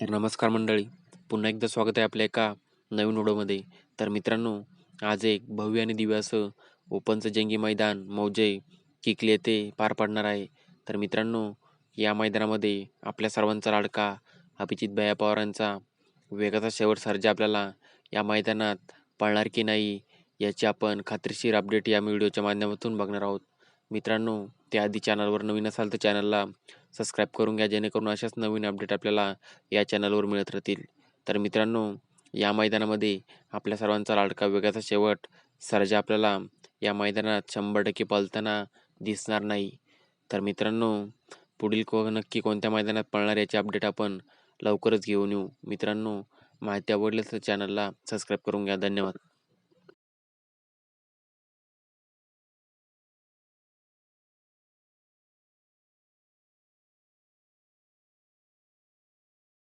तर नमस्कार मंडळी. पुन्हा एकदा स्वागत आहे आपल्या एका नवीन ओढोमध्ये तर मित्रांनो आज एक भव्य आणि दिव्य असं ओपनचं जंगी मैदान मौजे किकली येथे पार पडणार आहे. तर मित्रांनो या मैदानामध्ये आपल्या सर्वांचा लाडका अभिजित भैया पवारांचा वेगाचा शेवट सर्जा आपल्याला या मैदानात पळणार की नाही याची आपण खात्रीशीर अपडेट या व्हिडिओच्या माध्यमातून बघणार आहोत. मित्रांनो त्याआधी चॅनलवर नवीन असाल तर चॅनलला सबस्क्राईब करून घ्या जेणेकरून अशाच नवीन अपडेट आपल्याला या चॅनलवर मिळत राहतील. तर मित्रांनो या मैदानामध्ये आपल्या सर्वांचा लाडका वेगाचा शेवट सर्जा आपल्याला या मैदानात शंभर टक्के पळताना दिसणार नाही. तर मित्रांनो पुढील को नक्की कोणत्या मैदानात पळणार याची अपडेट आपण लवकरच घेऊन येऊ. मित्रांनो माहिती आवडली तर चॅनलला सबस्क्राईब करून घ्या. धन्यवाद.